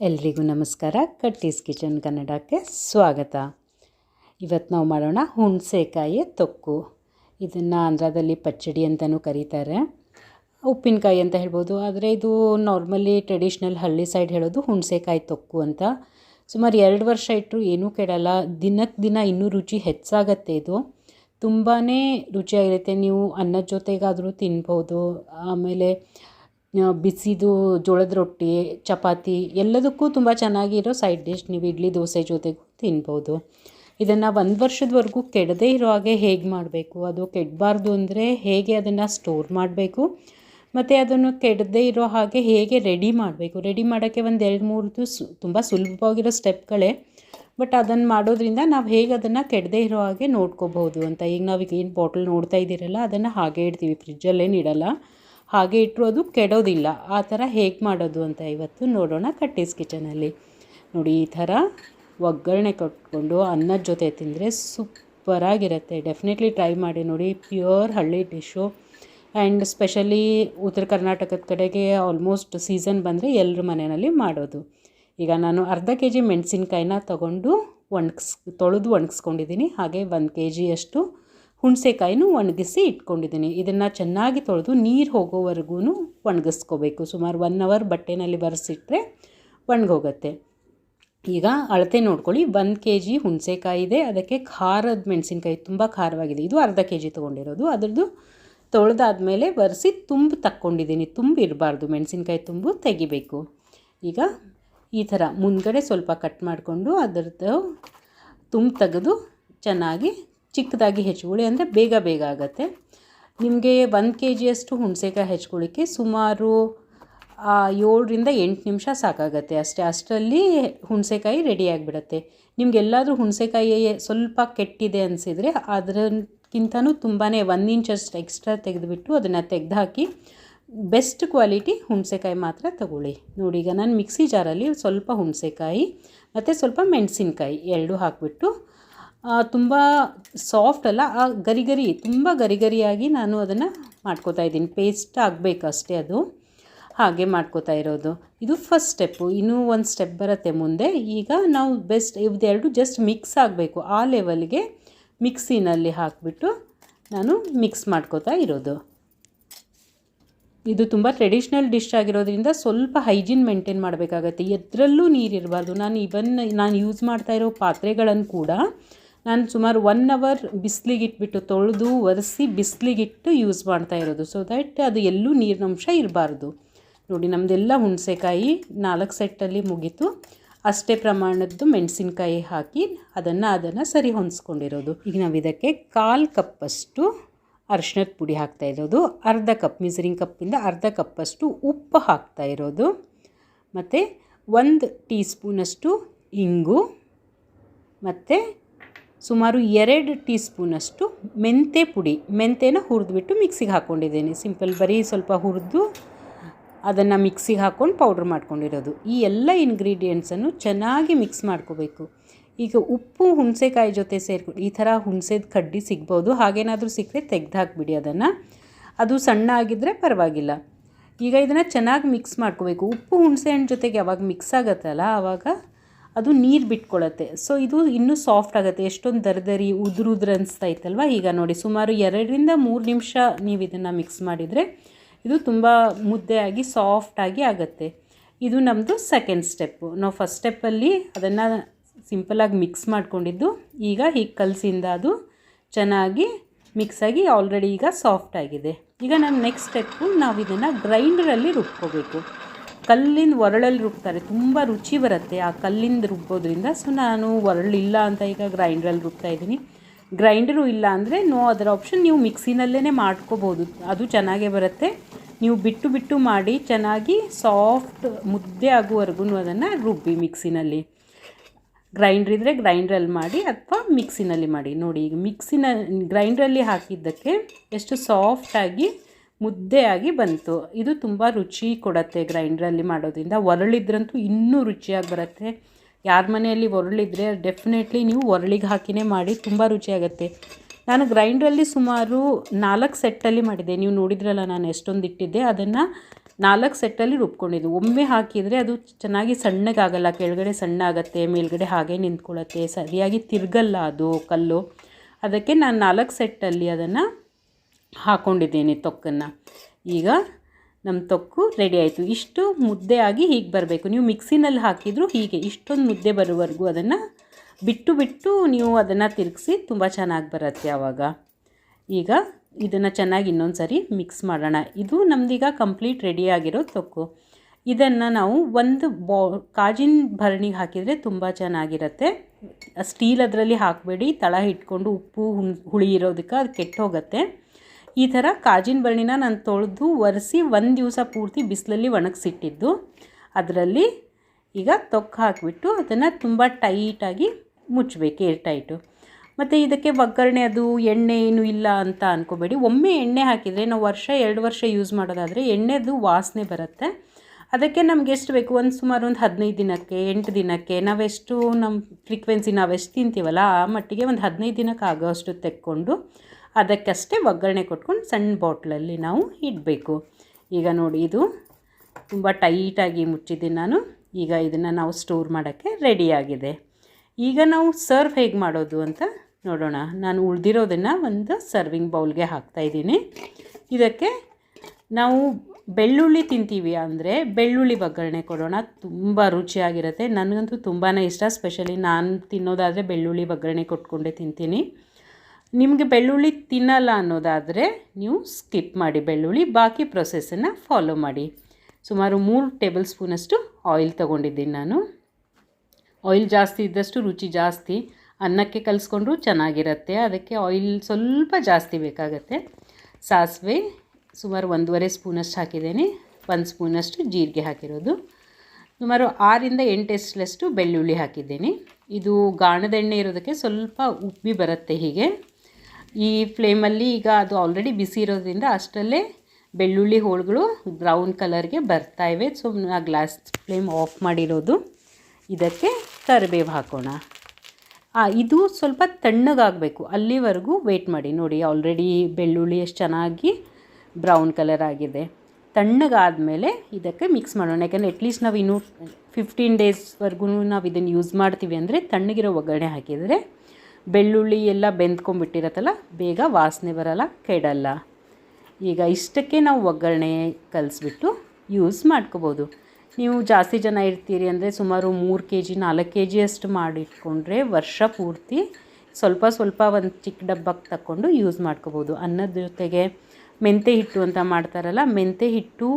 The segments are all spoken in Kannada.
ಎಲ್ರಿಗೂ ನಮಸ್ಕಾರ. ಕಟ್ಟೀಸ್ ಕಿಚನ್ ಕನ್ನಡಕ್ಕೆ ಸ್ವಾಗತ. ಇವತ್ತು ನಾವು ಮಾಡೋಣ ಹುಣಸೆಕಾಯಿ ತೊಕ್ಕು. ಇದನ್ನು ಆಂಧ್ರದಲ್ಲಿ ಪಚ್ಚಡಿ ಅಂತಲೂ ಕರೀತಾರೆ. ಉಪ್ಪಿನಕಾಯಿ ಅಂತ ಹೇಳ್ಬೋದು. ಆದರೆ ಇದು ನಾರ್ಮಲಿ ಟ್ರೆಡಿಷ್ನಲ್ ಹಳ್ಳಿ ಸೈಡ್ ಹೇಳೋದು ಹುಣಸೆಕಾಯಿ ತೊಕ್ಕು ಅಂತ. ಸುಮಾರು ಎರಡು ವರ್ಷ ಇಟ್ಟರು ಏನೂ ಕೆಡಲ್ಲ. ದಿನಕ್ಕೆ ದಿನ ಇನ್ನೂ ರುಚಿ ಹೆಚ್ಚಾಗತ್ತೆ ಇದು. ತುಂಬಾ ರುಚಿಯಾಗಿರುತ್ತೆ. ನೀವು ಅನ್ನದ ಜೊತೆಗಾದರೂ ತಿನ್ಬೋದು. ಆಮೇಲೆ ಬಿಸಿದು, ಜೋಳದ ರೊಟ್ಟಿ, ಚಪಾತಿ ಎಲ್ಲದಕ್ಕೂ ತುಂಬ ಚೆನ್ನಾಗಿರೋ ಸೈಡ್ ಡಿಶ್ ನೀವು ಇಡ್ಲಿ, ದೋಸೆ ಜೊತೆಗೂ ತಿನ್ಬೋದು. ಇದನ್ನು ಒಂದು ವರ್ಷದವರೆಗೂ ಕೆಡದೇ ಇರೋ ಹಾಗೆ ಹೇಗೆ ಮಾಡಬೇಕು? ಅದು ಕೆಡಬಾರ್ದು ಅಂದರೆ ಹೇಗೆ ಅದನ್ನು ಸ್ಟೋರ್ ಮಾಡಬೇಕು? ಮತ್ತು ಅದನ್ನು ಕೆಡದೇ ಇರೋ ಹಾಗೆ ಹೇಗೆ ರೆಡಿ ಮಾಡಬೇಕು? ರೆಡಿ ಮಾಡೋಕ್ಕೆ ಒಂದು ಎರಡು ಮೂರು ತುಂಬ ಸುಲಭವಾಗಿರೋ ಸ್ಟೆಪ್ಗಳೇ ಬಟ್ ಅದನ್ನು ಮಾಡೋದ್ರಿಂದ ನಾವು ಹೇಗೆ ಅದನ್ನು ಕೆಡದೇ ಇರೋ ಹಾಗೆ ನೋಡ್ಕೋಬಹುದು ಅಂತ. ಈಗ ನಾವೀಗ ಏನು ಬಾಟಲ್ ನೋಡ್ತಾ ಇದ್ದೀರಲ್ಲ, ಅದನ್ನು ಹಾಗೆ ಇಡ್ತೀವಿ. ಫ್ರಿಜ್ಜಲ್ಲೇನು ಇಡಲ್ಲ. ಹಾಗೆ ಇಟ್ಟರು ಅದು ಕೆಡೋದಿಲ್ಲ. ಆ ಥರ ಹೇಗೆ ಮಾಡೋದು ಅಂತ ಇವತ್ತು ನೋಡೋಣ ಕಟ್ಟೀಸ್ ಕಿಚನಲ್ಲಿ. ನೋಡಿ, ಈ ಥರ ಒಗ್ಗರಣೆ ಕೊಟ್ಕೊಂಡು ಅನ್ನದ ಜೊತೆ ತಿಂದರೆ ಸೂಪರಾಗಿರುತ್ತೆ. ಡೆಫಿನೆಟ್ಲಿ ಟ್ರೈ ಮಾಡಿ ನೋಡಿ. ಪ್ಯೂರ್ ಹಳ್ಳಿ ಡಿಶ್ಶು. ಆ್ಯಂಡ್ ಸ್ಪೆಷಲಿ ಉತ್ತರ ಕರ್ನಾಟಕದ ಕಡೆಗೆ ಆಲ್ಮೋಸ್ಟ್ ಸೀಸನ್ ಬಂದರೆ ಎಲ್ಲರ ಮನೆಯಲ್ಲಿ ಮಾಡೋದು. ಈಗ ನಾನು ಅರ್ಧ ಕೆ ಜಿ ಮೆಣಸಿನ್ಕಾಯಿನ ತಗೊಂಡು ಒಣಗಿಸ್, ತೊಳೆದು ಒಣಗಿಸ್ಕೊಂಡಿದ್ದೀನಿ. ಹಾಗೆ ಒಂದು ಕೆ ಜಿಯಷ್ಟು ಹುಣಸೆಕಾಯಿನೂ ಒಣಗಿಸಿ ಇಟ್ಕೊಂಡಿದ್ದೀನಿ. ಇದನ್ನು ಚೆನ್ನಾಗಿ ತೊಳೆದು ನೀರು ಹೋಗೋವರೆಗೂ ಒಣಗಿಸ್ಕೋಬೇಕು. ಸುಮಾರು ಒನ್ ಅವರ್ ಬಟ್ಟೆನಲ್ಲಿ ಬರೆಸಿಟ್ರೆ ಒಣಗೋಗುತ್ತೆ. ಈಗ ಅಳತೆ ನೋಡ್ಕೊಳ್ಳಿ. ಒಂದು ಕೆ ಜಿ ಹುಣಸೆಕಾಯಿ ಇದೆ. ಅದಕ್ಕೆ ಖಾರದ ಮೆಣಸಿನ್ಕಾಯಿ ತುಂಬ ಖಾರವಾಗಿದೆ. ಇದು ಅರ್ಧ ಕೆ ಜಿ ತೊಗೊಂಡಿರೋದು. ಅದರದ್ದು ತೊಳೆದಾದ್ಮೇಲೆ ಬರೆಸಿ ತುಂಬ ತಕ್ಕೊಂಡಿದ್ದೀನಿ. ತುಂಬ ಇರಬಾರ್ದು. ಮೆಣಸಿನ್ಕಾಯಿ ತುಂಬು ತೆಗಿಬೇಕು. ಈಗ ಈ ಥರ ಮುಂದ್ಗಡೆ ಸ್ವಲ್ಪ ಕಟ್ ಮಾಡಿಕೊಂಡು ಅದರದ್ದು ತುಂಬ ತೆಗೆದು ಚೆನ್ನಾಗಿ ಚಿಕ್ಕದಾಗಿ ಹೆಚ್ಕೊಳ್ಳಿ ಅಂದರೆ ಬೇಗ ಬೇಗ ಆಗುತ್ತೆ. ನಿಮಗೆ ಒಂದು ಕೆ ಜಿಯಷ್ಟು ಹುಣಸೆಕಾಯಿ ಹೆಚ್ಕೊಳ್ಳಿಕ್ಕೆ ಸುಮಾರು ಏಳರಿಂದ ಎಂಟು ನಿಮಿಷ ಸಾಕಾಗತ್ತೆ. ಅಷ್ಟೇ, ಅಷ್ಟರಲ್ಲಿ ಹುಣಸೆಕಾಯಿ ರೆಡಿ ಆಗಿಬಿಡತ್ತೆ. ನಿಮಗೆಲ್ಲಾದರೂ ಹುಣಸೆಕಾಯಿ ಸ್ವಲ್ಪ ಕೆಟ್ಟಿದೆ ಅನಿಸಿದರೆ ಅದಕ್ಕಿಂತನೂ ತುಂಬಾ ಒಂದು ಇಂಚಷ್ಟು ಎಕ್ಸ್ಟ್ರಾ ತೆಗೆದುಬಿಟ್ಟು ಅದನ್ನು ತೆಗೆದುಹಾಕಿ ಬೆಸ್ಟ್ ಕ್ವಾಲಿಟಿ ಹುಣಸೆಕಾಯಿ ಮಾತ್ರ ತಗೊಳ್ಳಿ. ನೋಡಿ, ಈಗ ನಾನು ಮಿಕ್ಸಿ ಜಾರಲ್ಲಿ ಸ್ವಲ್ಪ ಹುಣಸೆಕಾಯಿ, ಮತ್ತು ಸ್ವಲ್ಪ ಮೆಣಸಿನ್ಕಾಯಿ ಎರಡು ಹಾಕಿಬಿಟ್ಟು ತುಂಬ ಸಾಫ್ಟ್ ಅಲ್ಲ, ಆ ಗರಿ ಗರಿ ತುಂಬ ಗರಿ ಗರಿಯಾಗಿ ನಾನು ಅದನ್ನು ಮಾಡ್ಕೋತಾ ಇದ್ದೀನಿ. ಪೇಸ್ಟ್ ಆಗಬೇಕು ಅಷ್ಟೇ ಅದು. ಹಾಗೆ ಮಾಡ್ಕೋತಾ ಇರೋದು. ಇದು ಫಸ್ಟ್ ಸ್ಟೆಪ್ಪು ಇನ್ನೂ ಒಂದು ಸ್ಟೆಪ್ ಬರುತ್ತೆ ಮುಂದೆ. ಈಗ ನಾವು ಬೆಸ್ಟ್ ಇದೆರಡು ಜಸ್ಟ್ ಮಿಕ್ಸ್ ಆಗಬೇಕು. ಆ ಲೆವೆಲ್ಗೆ ಮಿಕ್ಸಿನಲ್ಲಿ ಹಾಕಿಬಿಟ್ಟು ನಾನು ಮಿಕ್ಸ್ ಮಾಡ್ಕೋತಾ ಇರೋದು. ಇದು ತುಂಬ ಟ್ರೆಡಿಷ್ನಲ್ ಡಿಶ್ ಆಗಿರೋದ್ರಿಂದ ಸ್ವಲ್ಪ ಹೈಜೀನ್ ಮೇಂಟೈನ್ ಮಾಡಬೇಕಾಗತ್ತೆ. ಎದ್ರಲ್ಲೂ ನೀರಿರಬಾರ್ದು ನಾನು ಇವನ್ ನಾನು ಯೂಸ್ ಮಾಡ್ತಾ ಇರೋ ಪಾತ್ರೆಗಳನ್ನು ಕೂಡ ನಾನು ಸುಮಾರು ಒನ್ ಅವರ್ ಬಿಸಿಲಿಗಿಟ್ಬಿಟ್ಟು ತೊಳೆದು ಒರೆಸಿ ಬಿಸಿಲಿಗಿಟ್ಟು ಯೂಸ್ ಮಾಡ್ತಾ ಇರೋದು. ಸೊ ದಟ್ ಅದು ಎಲ್ಲೂ ನೀರಿನಂಶ ಇರಬಾರ್ದು. ನೋಡಿ ನಮ್ಮದೆಲ್ಲ ಹುಣಸೆಕಾಯಿ ನಾಲ್ಕು ಸೆಟ್ಟಲ್ಲಿ ಮುಗೀತು. ಅಷ್ಟೇ ಪ್ರಮಾಣದ್ದು ಮೆಣಸಿನ್ಕಾಯಿ ಹಾಕಿ ಅದನ್ನು ಅದನ್ನು ಸರಿ ಹೊಂದಿಸ್ಕೊಂಡಿರೋದು. ಈಗ ನಾವು ಇದಕ್ಕೆ ಕಾಲು ಕಪ್ಪಷ್ಟು ಅರಿಶಿನದ ಪುಡಿ ಹಾಕ್ತಾ ಇರೋದು. ಅರ್ಧ ಕಪ್ ಮಿಸರಿಂಗ್ ಕಪ್ಪಿಂದ ಅರ್ಧ ಕಪ್ಪಷ್ಟು ಉಪ್ಪು ಹಾಕ್ತಾ ಇರೋದು. ಮತ್ತು ಒಂದು ಟೀ ಸ್ಪೂನಷ್ಟು ಇಂಗು. ಮತ್ತು ಸುಮಾರು ಎರಡು ಟೀ ಸ್ಪೂನಷ್ಟು ಮೆಂತೆ ಪುಡಿ. ಮೆಂತೆನ ಹುರಿದ್ಬಿಟ್ಟು ಮಿಕ್ಸಿಗೆ ಹಾಕ್ಕೊಂಡಿದ್ದೀನಿ. ಸಿಂಪಲ್ ಬರೀ ಸ್ವಲ್ಪ ಹುರಿದು ಅದನ್ನು ಮಿಕ್ಸಿಗೆ ಹಾಕ್ಕೊಂಡು ಪೌಡ್ರ್ ಮಾಡ್ಕೊಂಡಿರೋದು. ಈ ಎಲ್ಲ ಇಂಗ್ರೀಡಿಯೆಂಟ್ಸನ್ನು ಚೆನ್ನಾಗಿ ಮಿಕ್ಸ್ ಮಾಡ್ಕೋಬೇಕು. ಈಗ ಉಪ್ಪು, ಹುಣಸೆಕಾಯಿ ಜೊತೆ ಸೇರ್ಕೊಂಡು ಈ ಥರ ಹುಣಸೆದ ಕಡ್ಡಿ ಸಿಗ್ಬೋದು. ಹಾಗೇನಾದರೂ ಸಿಕ್ಕರೆ ತೆಗ್ದು ಹಾಕ್ಬಿಡಿ ಅದನ್ನು. ಅದು ಸಣ್ಣ ಆಗಿದ್ದರೆ ಪರವಾಗಿಲ್ಲ. ಈಗ ಇದನ್ನು ಚೆನ್ನಾಗಿ ಮಿಕ್ಸ್ ಮಾಡ್ಕೋಬೇಕು. ಉಪ್ಪು, ಹುಣಸೆ ಹಣ್ಣು ಜೊತೆಗೆ ಯಾವಾಗ ಮಿಕ್ಸ್ ಆಗುತ್ತಲ್ಲ ಆವಾಗ ಅದು ನೀರು ಬಿಟ್ಕೊಳತ್ತೆ. ಸೊ ಇದು ಇನ್ನೂ ಸಾಫ್ಟ್ ಆಗುತ್ತೆ. ಎಷ್ಟೊಂದು ದರದರಿ ಉದುರು ಉದುರು ಅನಿಸ್ತಾ ಇತ್ತಲ್ವ? ಈಗ ನೋಡಿ, ಸುಮಾರು ಎರಡರಿಂದ ಮೂರು ನಿಮಿಷ ನೀವು ಇದನ್ನು ಮಿಕ್ಸ್ ಮಾಡಿದರೆ ಇದು ತುಂಬ ಮುದ್ದೆಯಾಗಿ ಸಾಫ್ಟಾಗಿ ಆಗುತ್ತೆ. ಇದು ನಮ್ಮದು ಸೆಕೆಂಡ್ ಸ್ಟೆಪ್ಪು ನಾವು ಫಸ್ಟ್ ಸ್ಟೆಪ್ಪಲ್ಲಿ ಅದನ್ನು ಸಿಂಪಲಾಗಿ ಮಿಕ್ಸ್ ಮಾಡಿಕೊಂಡಿದ್ದು, ಈಗ ಹೀಗೆ ಕಲಸಿಂದ ಅದು ಚೆನ್ನಾಗಿ ಮಿಕ್ಸ್ ಆಗಿ ಆಲ್ರೆಡಿ ಈಗ ಸಾಫ್ಟ್ ಆಗಿದೆ. ಈಗ ನಮ್ಮ ನೆಕ್ಸ್ಟ್ ಸ್ಟೆಪ್ಪು ನಾವು ಇದನ್ನು ಗ್ರೈಂಡರಲ್ಲಿ ರುಬ್ಕೋಬೇಕು. ಕಲ್ಲಿನ ಒರಳಲ್ಲಿ ರುಬ್ತಾರೆ. ತುಂಬ ರುಚಿ ಬರುತ್ತೆ ಆ ಕಲ್ಲಿಂದ ರುಬ್ಬೋದ್ರಿಂದ. ಸೊ ನಾನು ಒರಳಿಲ್ಲ ಅಂತ ಈಗ ಗ್ರೈಂಡ್ರಲ್ಲಿ ರುಬ್ತಾ ಇದ್ದೀನಿ. ಗ್ರೈಂಡರು ಇಲ್ಲ ಅಂದರೆ ನೋ ಅದರ ಆಪ್ಷನ್. ನೀವು ಮಿಕ್ಸಿನಲ್ಲೇ ಮಾಡ್ಕೋಬೋದು. ಅದು ಚೆನ್ನಾಗೇ ಬರುತ್ತೆ. ನೀವು ಬಿಟ್ಟು ಬಿಟ್ಟು ಮಾಡಿ ಚೆನ್ನಾಗಿ ಸಾಫ್ಟ್ ಮುದ್ದೆ ಆಗುವವರೆಗೂ ಅದನ್ನು ರುಬ್ಬಿ ಮಿಕ್ಸಿನಲ್ಲಿ. ಗ್ರೈಂಡ್ರ್ ಇದ್ದರೆ ಗ್ರೈಂಡ್ರಲ್ಲಿ ಮಾಡಿ ಅಥವಾ ಮಿಕ್ಸಿನಲ್ಲಿ ಮಾಡಿ. ನೋಡಿ, ಈಗ ಮಿಕ್ಸಿನ, ಗ್ರೈಂಡ್ರಲ್ಲಿ ಹಾಕಿದ್ದಕ್ಕೆ ಎಷ್ಟು ಸಾಫ್ಟಾಗಿ ಮುದ್ದೆಯಾಗಿ ಬಂತು. ಇದು ತುಂಬ ರುಚಿ ಕೊಡುತ್ತೆ ಗ್ರೈಂಡ್ರಲ್ಲಿ ಮಾಡೋದ್ರಿಂದ. ಒರಳಿದ್ರಂತೂ ಇನ್ನೂ ರುಚಿಯಾಗಿ ಬರುತ್ತೆ. ಯಾರ ಮನೆಯಲ್ಲಿ ಒರಳಿದ್ರೆ ಡೆಫಿನೆಟ್ಲಿ ನೀವು ಒರಳಿಗೆ ಹಾಕಿನೇ ಮಾಡಿ ತುಂಬ ರುಚಿಯಾಗತ್ತೆ. ನಾನು ಗ್ರೈಂಡ್ರಲ್ಲಿ ಸುಮಾರು ನಾಲ್ಕು ಸೆಟ್ಟಲ್ಲಿ ಮಾಡಿದೆ. ನೀವು ನೋಡಿದ್ರಲ್ಲ, ನಾನು ಎಷ್ಟೊಂದು ಇಟ್ಟಿದ್ದೆ. ಅದನ್ನು ನಾಲ್ಕು ಸೆಟ್ಟಲ್ಲಿ ರುಬ್ಕೊಂಡಿದ್ದು. ಒಮ್ಮೆ ಹಾಕಿದರೆ ಅದು ಚೆನ್ನಾಗಿ ಸಣ್ಣಗಾಗಲ್ಲ, ಕೆಳಗಡೆ ಸಣ್ಣ ಆಗುತ್ತೆ, ಮೇಲ್ಗಡೆ ಹಾಗೆ ನಿಂತ್ಕೊಳ್ಳುತ್ತೆ, ಸರಿಯಾಗಿ ತಿರ್ಗಲ್ಲ ಅದು ಕಲ್ಲು. ಅದಕ್ಕೆ ನಾನು ನಾಲ್ಕು ಸೆಟ್ಟಲ್ಲಿ ಅದನ್ನು ಹಾಕ್ಕೊಂಡಿದ್ದೀನಿ ತೊಕ್ಕನ್ನು. ಈಗ ನಮ್ಮ ತೊಕ್ಕು ರೆಡಿ ಆಯಿತು. ಇಷ್ಟು ಮುದ್ದೆ ಆಗಿ ಹೀಗೆ ಬರಬೇಕು. ನೀವು ಮಿಕ್ಸಿನಲ್ಲಿ ಹಾಕಿದರೂ ಹೀಗೆ. ಇಷ್ಟೊಂದು ಮುದ್ದೆ ಬರೋವರೆಗೂ ಅದನ್ನು ಬಿಟ್ಟು ಬಿಟ್ಟು ನೀವು ಅದನ್ನು ತಿರುಗಿಸಿ ತುಂಬ ಚೆನ್ನಾಗಿ ಬರುತ್ತೆ ಆವಾಗ ಈಗ ಇದನ್ನು ಚೆನ್ನಾಗಿ ಇನ್ನೊಂದು ಸರಿ ಮಿಕ್ಸ್ ಮಾಡೋಣ. ಇದು ನಮ್ದೀಗ ಕಂಪ್ಲೀಟ್ ರೆಡಿಯಾಗಿರೋ ತೊಕ್ಕು. ಇದನ್ನು ನಾವು ಒಂದು ಬಾ, ಕಾಜಿನ ಭರಣಿಗೆ ಹಾಕಿದರೆ ತುಂಬ ಚೆನ್ನಾಗಿರುತ್ತೆ. ಸ್ಟೀಲ್ ಅದರಲ್ಲಿ ಹಾಕಬೇಡಿ. ತಳ ಇಟ್ಕೊಂಡು ಉಪ್ಪು ಹುಳಿ ಇರೋದಕ್ಕೆ ಅದು ಕೆಟ್ಟೋಗತ್ತೆ. ಈ ಥರ ಕಾಜಿನ ಬರ್ಣಿನ ನಾನು ತೊಳೆದು ಒರೆಸಿ ಒಂದು ದಿವಸ ಪೂರ್ತಿ ಬಿಸಿಲಲ್ಲಿ ಒಣಗಿಸಿಟ್ಟಿದ್ದು. ಅದರಲ್ಲಿ ಈಗ ತೊಕ್ಕ ಹಾಕಿಬಿಟ್ಟು ಅದನ್ನು ತುಂಬ ಟೈಟಾಗಿ ಮುಚ್ಚಬೇಕು ಏರ್ ಟೈಟು ಮತ್ತು ಇದಕ್ಕೆ ಒಗ್ಗರಣೆ ಅದು ಎಣ್ಣೆ ಏನು ಇಲ್ಲ ಅಂತ ಅಂದ್ಕೋಬೇಡಿ ಒಮ್ಮೆ ಎಣ್ಣೆ ಹಾಕಿದರೆ ನಾವು ವರ್ಷ ಎರಡು ವರ್ಷ ಯೂಸ್ ಮಾಡೋದಾದರೆ ಎಣ್ಣೆದು ವಾಸನೆ ಬರುತ್ತೆ. ಅದಕ್ಕೆ ನಮ್ಗೆ ಎಷ್ಟು ಬೇಕು? ಒಂದು ಸುಮಾರು ಒಂದು ಹದಿನೈದು ದಿನಕ್ಕೆ, ಎಂಟು ದಿನಕ್ಕೆ, ನಾವೆಷ್ಟು ನಮ್ಮ ಫ್ರೀಕ್ವೆನ್ಸಿ ನಾವೆಷ್ಟು ತಿಂತೀವಲ್ಲ ಆ ಮಟ್ಟಿಗೆ ಒಂದು ಹದಿನೈದು ದಿನಕ್ಕೆ ಆಗೋಷ್ಟು ತೆಕ್ಕೊಂಡು ಅದಕ್ಕಷ್ಟೇ ಒಗ್ಗರಣೆ ಕೊಟ್ಕೊಂಡು ಸಣ್ಣ ಬಾಟ್ಲಲ್ಲಿ ನಾವು ಇಡಬೇಕು. ಈಗ ನೋಡಿ ಇದು ತುಂಬ ಟೈಟಾಗಿ ಮುಚ್ಚಿದ್ದೀನಿ ನಾನು. ಈಗ ಇದನ್ನು ನಾವು ಸ್ಟೋರ್ ಮಾಡೋಕ್ಕೆ ರೆಡಿಯಾಗಿದೆ ಈಗ ನಾವು ಸರ್ವ್ ಹೇಗೆ ಮಾಡೋದು ಅಂತ ನೋಡೋಣ. ನಾನು ಉಳಿದಿರೋದನ್ನು ಒಂದು ಸರ್ವಿಂಗ್ ಬೌಲ್ಗೆ ಹಾಕ್ತಾಯಿದ್ದೀನಿ ಇದಕ್ಕೆ ನಾವು ಬೆಳ್ಳುಳ್ಳಿ ತಿಂತೀವಿ ಅಂದರೆ ಬೆಳ್ಳುಳ್ಳಿ ಒಗ್ಗರಣೆ ಕೊಡೋಣ. ತುಂಬ ರುಚಿಯಾಗಿರುತ್ತೆ. ನನಗಂತೂ ತುಂಬಾ ಇಷ್ಟ. ಸ್ಪೆಷಲಿ ನಾನು ತಿನ್ನೋದಾದರೆ ಬೆಳ್ಳುಳ್ಳಿ ಒಗ್ಗರಣೆ ಕೊಟ್ಕೊಂಡೇ ತಿಂತೀನಿ. ನಿಮಗೆ ಬೆಳ್ಳುಳ್ಳಿ ತಿನ್ನಲ್ಲ ಅನ್ನೋದಾದರೆ ನೀವು ಸ್ಕಿಪ್ ಮಾಡಿ ಬೆಳ್ಳುಳ್ಳಿ, ಬಾಕಿ ಪ್ರೊಸೆಸನ್ನು ಫಾಲೋ ಮಾಡಿ. ಸುಮಾರು ಮೂರು ಟೇಬಲ್ ಸ್ಪೂನಷ್ಟು ಆಯಿಲ್ ತೊಗೊಂಡಿದ್ದೀನಿ ನಾನು. ಆಯಿಲ್ ಜಾಸ್ತಿ ಇದ್ದಷ್ಟು ರುಚಿ ಜಾಸ್ತಿ. ಅನ್ನಕ್ಕೆ ಕಲಿಸ್ಕೊಂಡ್ರು ಚೆನ್ನಾಗಿರುತ್ತೆ. ಅದಕ್ಕೆ ಆಯಿಲ್ ಸ್ವಲ್ಪ ಜಾಸ್ತಿ ಬೇಕಾಗತ್ತೆ. ಸಾಸಿವೆ ಸುಮಾರು ಒಂದೂವರೆ ಸ್ಪೂನಷ್ಟು ಹಾಕಿದ್ದೀನಿ. ಒಂದು ಸ್ಪೂನಷ್ಟು ಜೀರಿಗೆ ಹಾಕಿರೋದು. ಸುಮಾರು ಆರಿಂದ ಎಂಟು ಎಷ್ಟಲಷ್ಟು ಬೆಳ್ಳುಳ್ಳಿ ಹಾಕಿದ್ದೀನಿ. ಇದು ಗಾಣದ ಎಣ್ಣೆ ಇರೋದಕ್ಕೆ ಸ್ವಲ್ಪ ಉಪ್ಪಿ ಬರುತ್ತೆ ಹೀಗೆ. ಈ ಫ್ಲೇಮಲ್ಲಿ ಈಗ ಅದು ಆಲ್ರೆಡಿ ಬಿಸಿ ಇರೋದ್ರಿಂದ ಅಷ್ಟರಲ್ಲೇ ಬೆಳ್ಳುಳ್ಳಿ ಹೋಳುಗಳು ಬ್ರೌನ್ ಕಲರ್ಗೆ ಬರ್ತಾಯಿವೆ ಸೊ ಆ ಗ್ಲಾಸ್ ಫ್ಲೇಮ್ ಆಫ್ ಮಾಡಿರೋದು. ಇದಕ್ಕೆ ಕರಿಬೇವು ಹಾಕೋಣ. ಇದು ಸ್ವಲ್ಪ ತಣ್ಣಗಾಗಬೇಕು. ಅಲ್ಲಿವರೆಗೂ ವೆಯ್ಟ್ ಮಾಡಿ. ನೋಡಿ ಆಲ್ರೆಡಿ ಬೆಳ್ಳುಳ್ಳಿ ಎಷ್ಟು ಚೆನ್ನಾಗಿ ಬ್ರೌನ್ ಕಲರ್ ಆಗಿದೆ. ತಣ್ಣಗಾದಮೇಲೆ ಇದಕ್ಕೆ ಮಿಕ್ಸ್ ಮಾಡೋಣ. ಯಾಕಂದರೆ ಅಟ್ಲೀಸ್ಟ್ ನಾವು ಇನ್ನೂ ಫಿಫ್ಟೀನ್ ಡೇಸ್ವರೆಗೂ ನಾವು ಇದನ್ನು ಯೂಸ್ ಮಾಡ್ತೀವಿ ಅಂದರೆ ತಣ್ಣಗಿರೋ ಒಗ್ಗರಣೆ ಹಾಕಿದರೆ ಬೆಳ್ಳುಳ್ಳಿ ಎಲ್ಲ ಬೆಂದ್ಕೊಂಡ್ಬಿಟ್ಟಿರತ್ತಲ್ಲ, ಬೇಗ ವಾಸನೆ ಬರಲ್ಲ, ಕೆಡಲ್ಲ. ಈಗ ಇಷ್ಟಕ್ಕೆ ನಾವು ಒಗ್ಗರಣೆ ಕಲಿಸ್ಬಿಟ್ಟು ಯೂಸ್ ಮಾಡ್ಕೋಬೋದು. ನೀವು ಜಾಸ್ತಿ ಜನ ಇರ್ತೀರಿ ಅಂದರೆ ಸುಮಾರು ಮೂರು ಕೆ ಜಿ ನಾಲ್ಕು ಕೆ ಜಿಯಷ್ಟು ಮಾಡಿಟ್ಕೊಂಡ್ರೆ ವರ್ಷ ಪೂರ್ತಿ ಸ್ವಲ್ಪ ಸ್ವಲ್ಪ ಒಂದು ಚಿಕ್ಕ ಡಬ್ಬಕ್ಕೆ ತಕ್ಕೊಂಡು ಯೂಸ್ ಮಾಡ್ಕೋಬೋದು. ಅನ್ನದ ಜೊತೆಗೆ ಮೆಂತೆ ಹಿಟ್ಟು ಅಂತ ಮಾಡ್ತಾರಲ್ಲ, ಮೆಂತೆ ಹಿಟ್ಟು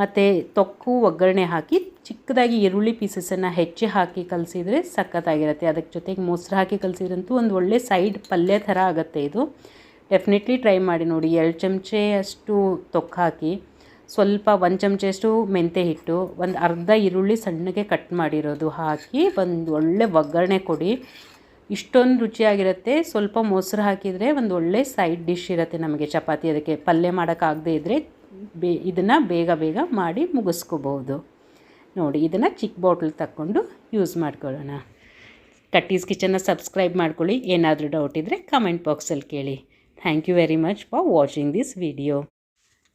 ಮತ್ತು ತೊಕ್ಕು, ಒಗ್ಗರಣೆ ಹಾಕಿ ಚಿಕ್ಕದಾಗಿ ಈರುಳ್ಳಿ ಪೀಸಸನ್ನು ಹೆಚ್ಚಿ ಹಾಕಿ ಕಲಸಿದ್ರೆ ಸಖತ್ತಾಗಿರುತ್ತೆ. ಅದಕ್ಕೆ ಜೊತೆಗೆ ಮೊಸರು ಹಾಕಿ ಕಲಸಿದ್ರಂತೂ ಒಂದು ಒಳ್ಳೆ ಸೈಡ್ ಪಲ್ಯ ಥರ ಆಗುತ್ತೆ ಇದು. ಡೆಫಿನೆಟ್ಲಿ ಟ್ರೈ ಮಾಡಿ ನೋಡಿ. ಎರಡು ಚಮಚೆ ಅಷ್ಟು ತೊಕ್ಕು ಹಾಕಿ, ಸ್ವಲ್ಪ ಒಂದು ಚಮಚಷ್ಟು ಮೆಂತೆ ಹಿಟ್ಟು, ಒಂದು ಅರ್ಧ ಈರುಳ್ಳಿ ಸಣ್ಣಗೆ ಕಟ್ ಮಾಡಿರೋದು ಹಾಕಿ ಒಂದು ಒಳ್ಳೆ ಒಗ್ಗರಣೆ ಕೊಡಿ. ಇಷ್ಟೊಂದು ರುಚಿಯಾಗಿರುತ್ತೆ. ಸ್ವಲ್ಪ ಮೊಸರು ಹಾಕಿದರೆ ಒಂದು ಒಳ್ಳೆ ಸೈಡ್ ಡಿಶ್ ಇರುತ್ತೆ ನಮಗೆ ಚಪಾತಿ. ಅದಕ್ಕೆ ಪಲ್ಯ ಮಾಡೋಕ್ಕಾಗದೇ ಇದ್ದರೆ ಬೇ ಇದನ್ನು ಬೇಗ ಬೇಗ ಮಾಡಿ ಮುಗಿಸ್ಕೋಬೋದು. ನೋಡಿ, ಇದನ್ನು ಚಿಕ್ಕ ಬಾಟ್ಲ್ ತಕ್ಕೊಂಡು ಯೂಸ್ ಮಾಡ್ಕೊಳ್ಳೋಣ. ಕಟ್ಟೀಸ್ ಕಿಚನ್ನ ಸಬ್ಸ್ಕ್ರೈಬ್ ಮಾಡ್ಕೊಳ್ಳಿ. ಏನಾದರೂ ಡೌಟ್ ಇದ್ದರೆ ಕಮೆಂಟ್ ಬಾಕ್ಸಲ್ಲಿ ಕೇಳಿ. Thank you very much for watching this video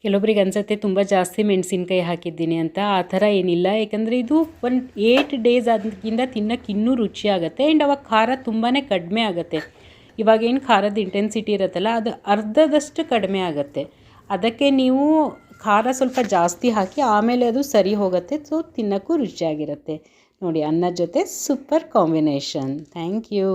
ಕೆಲವೊಬ್ರಿಗೆ ಅನ್ಸುತ್ತೆ, ತುಂಬ ಜಾಸ್ತಿ ಮೆಣಸಿನ್ಕಾಯಿ ಹಾಕಿದ್ದೀನಿ ಅಂತ. ಆ ಥರ ಏನಿಲ್ಲ. ಯಾಕಂದರೆ ಇದು ಒಂದು ಏಯ್ಟ್ ಡೇಸ್ ಅದಕ್ಕಿಂತ ತಿನ್ನೋಕ್ಕೆ ಇನ್ನೂ ರುಚಿ ಆಗುತ್ತೆ. ಆ್ಯಂಡ್ ಅವಾಗ ಖಾರ ತುಂಬಾ ಕಡಿಮೆ ಆಗುತ್ತೆ. ಇವಾಗೇನು ಖಾರದ ಇಂಟೆನ್ಸಿಟಿ ಇರುತ್ತಲ್ಲ, ಅದು ಅರ್ಧದಷ್ಟು ಕಡಿಮೆ ಆಗುತ್ತೆ. ಅದಕ್ಕೆ ನೀವು ಖಾರ ಸ್ವಲ್ಪ ಜಾಸ್ತಿ ಹಾಕಿ ಆಮೇಲೆ ಅದು ಸರಿ ಹೋಗುತ್ತೆ, ಸೊ ತಿನ್ನೋಕ್ಕೂ ರುಚಿಯಾಗಿರುತ್ತೆ. ನೋಡಿ ಅನ್ನದ ಜೊತೆ ಸೂಪರ್ ಕಾಂಬಿನೇಷನ್. Thank you.